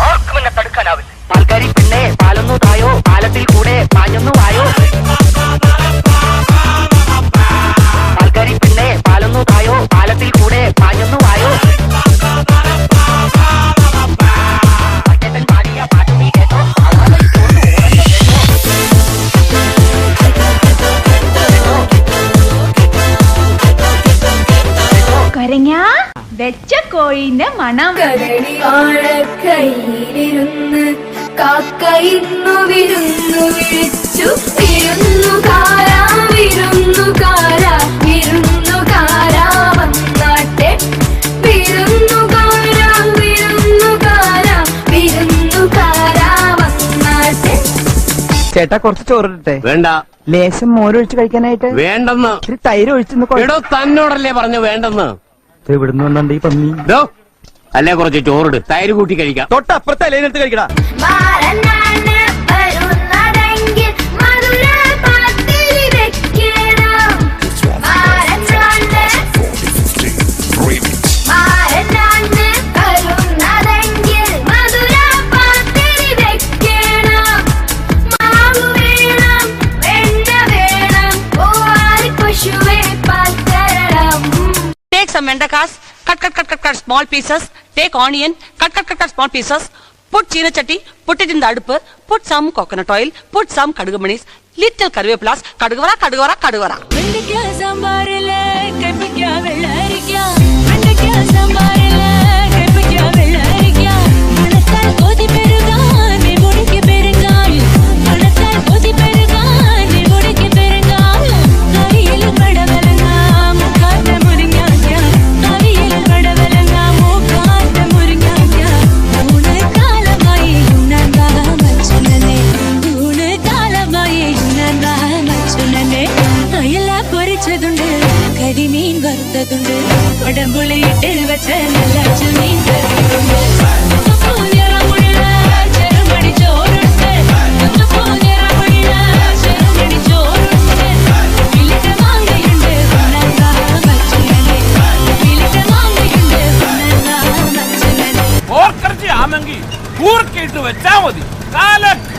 ആർക്കും എന്നെ തടുക്കാനാവില്ല. പാൽക്കാരി പെണ്ണെ പാലൊന്നു തായോ പാലത്തിൽ കൂടെ വെച്ച കോഴിന്റെ മണം. കരടി കയ്യിലിരുന്ന് കാക്ക ഇന്നു വിരുന്നു വിളിച്ചു. വിരുന്നുകാരാ വിരുന്നു കാരാ വന്നാട്ടെ. വിരുന്നു കാരാ വിരുന്നു കാരാ വിരുന്നു കാരാ വന്നാട്ടെ. ചേട്ടാ കുറച്ച് ചോറിട്ടെ വേണ്ട. ലേശം മോരൊഴിച്ച് കഴിക്കാനായിട്ട്? വേണ്ടെന്ന്. തൈര് ഒഴിച്ചെന്ന് എടോ തന്നോടല്ലേ പറഞ്ഞു വേണ്ടെന്ന്. എവിടുന്ന് വന്നണ്ട് ഈ പന്നി? അല്ലേ കുറച്ച് ചോറിട്. തൈര് കൂട്ടി കഴിക്കാം. തൊട്ടപ്പുറത്തെ അലയിലെടുത്ത് കഴിക്കടാ. Some mendakas, cut, cut, cut, cut, cut small pieces. Take onion, cut, cut, cut, cut small pieces. Put china chatti, put it in the adupu, put some coconut oil, put some kadugumanis, little karvepulas, kadugavara, kadugavara, kadugavara. പൊരിച്ചതുണ്ട് കരിമീൻ വറുത്തതുണ്ട്. ഉടമ്പുളിയിട്ട് വെച്ച നല്ല മീൻ ആമെങ്കിൽ കൂർക്കിട്ട് വെച്ചാ മതി. കാല